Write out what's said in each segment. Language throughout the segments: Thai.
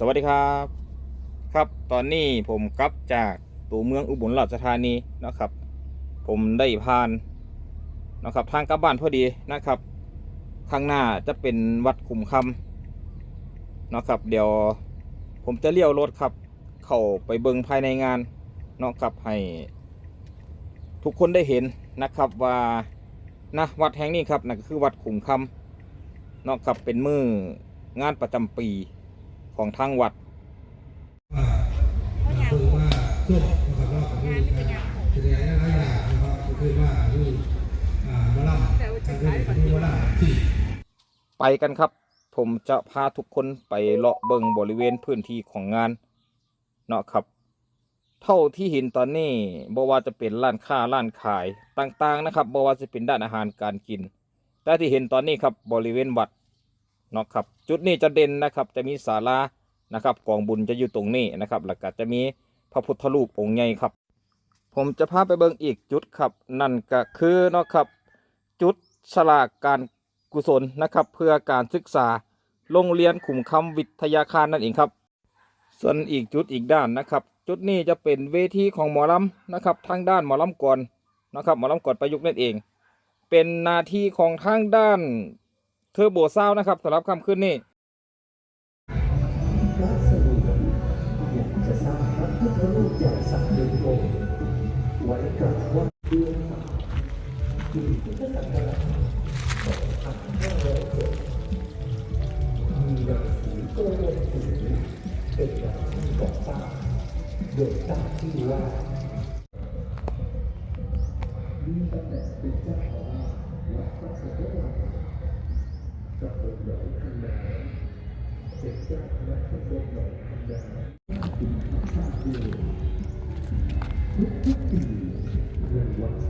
สวัสดีครับ ครับตอนนี้ผมกลับจากตัวเมืองอุบลราชธานีนะครับ ผมได้ผ่านนะครับทางกลับบ้านพอดีนะครับ ข้างหน้าจะเป็นวัดขุมคำนะครับ เดี๋ยวผมจะเลี้ยวรถครับ เข้าไปเบิงภายในงานนะครับให้ ทุกคนได้เห็นนะครับว่านะวัดแห่งนี้ครับนั่นก็คือวัดขุมคำนะครับเป็นมืองานประจำปี ของทางวัดคือว่าช่วงนะครับของที่แสดงหลายอย่างนะครับคือว่าที่มาล่ำนี่มาล่ำที่ไปกันครับ ผมจะพาทุกคนไปเลาะเบิงบริเวณพื้นที่ของงานเนาะครับ เท่าที่เห็นตอนนี้บ่ว่าจะเป็นร้านค้าร้านขายต่างๆนะครับบ่ว่าจะเป็นด้านอาหารการกิน แต่ที่เห็นตอนนี้ครับบริเวณวัด เนาะครับจุดนี้จะเด่นนะครับจะมีศาลานะครับกองบุญจะอยู่ตรงนี้นะครับแล้วก็จะมีพระพุทธรูปองค์ใหญ่ครับ ผมจะพาไปเบิ่งอีกจุดครับ นั่นก็คือเนาะครับ จุดฉลากการกุศลนะครับ เพื่อการศึกษาโรงเรียนขุมคำวิทยาคารนั่นเองครับ ส่วนอีกจุดอีกด้านนะครับ จุดนี้จะเป็นเวทีของหมอลำนะครับ ทางด้านหมอลำก่อนนะครับหมอลำก่อนประยุกต์นั่นเอง เป็นหนาทีของทางด้าน เทอร์โบซาวนะครับสำหรับคำขึ้นนี้พระสมุนอยากจะสร้างพระพุทธรูปใหญ่สักหนึ่งเดือนการที่ก่อสร้างโดยตั้งชื่อว่า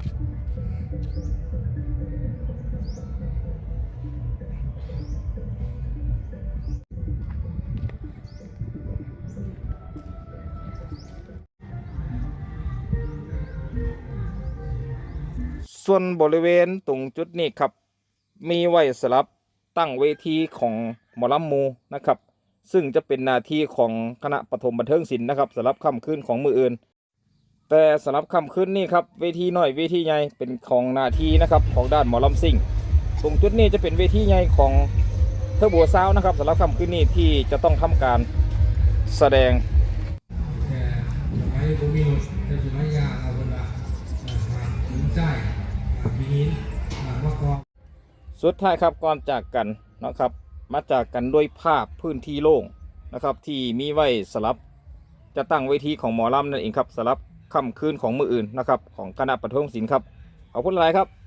ส่วนบริเวณตรงจุดนี้ครับ มีไว้สำหรับตั้งเวทีของหมอลำมูนะครับ ซึ่งจะเป็นหน้าที่ของคณะปฐมบันเทิงศิลป์นะครับสำหรับค่ำคืนของมืออื่น แต่สำหรับค่ำคืนนี้ครับเวทีน้อยเวทีใหญ่เป็นของหนาทีนะครับของด้านหมอลำซิ่ง ตรงจุดนี้จะเป็นเวทีใหญ่ของเทอร์โบซาวนะครับสำหรับค่ำคืนนี้ที่จะต้องทำการแสดงแต่สมัยบุมีนุษแต่สมัยยาเอาเวลามาถึงใจมีหินมะกอกสุดท้ายครับก่อนจากกันนะครับมาจากกันด้วยภาพพื้นที่โล่งนะครับที่มีไว้สลับจะตั้งเวทีของหมอลำนั่นเองครับสลับ ค่ำคืนของมืออื่นนะครับของคณะปฐมศิลป์ครับขอบคุณหลายครับ